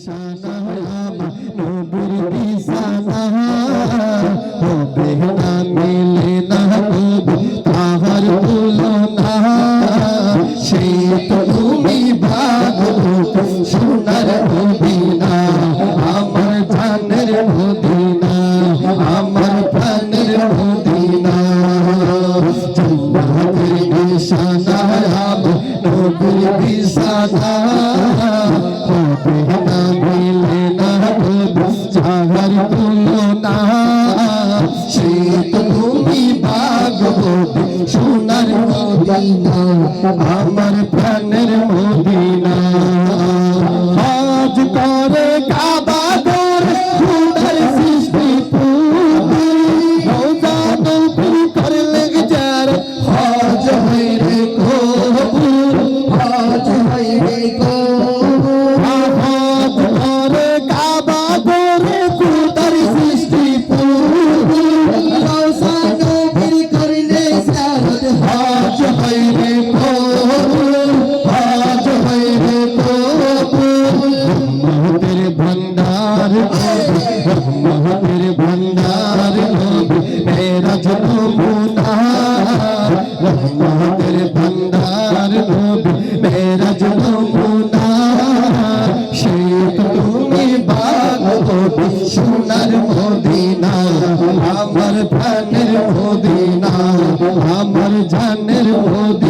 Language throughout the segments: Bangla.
নিশানা আমার নবীর নিশানা হবে না মিলে না নবী তাহার তুলনা সেই তো তুমি ভাগবত সোনার মদিনা আমার জানের মদিনা আমার প্রাণের বান্দা আমার প্রাণের সোনার মদিনা আমার প্রাণের মদিনা আমার জানের মদিনা।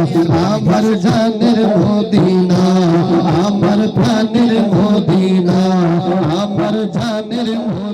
আমার জানের মদিনা আমার প্রাণের মদিনা আমার জানের মদিনা।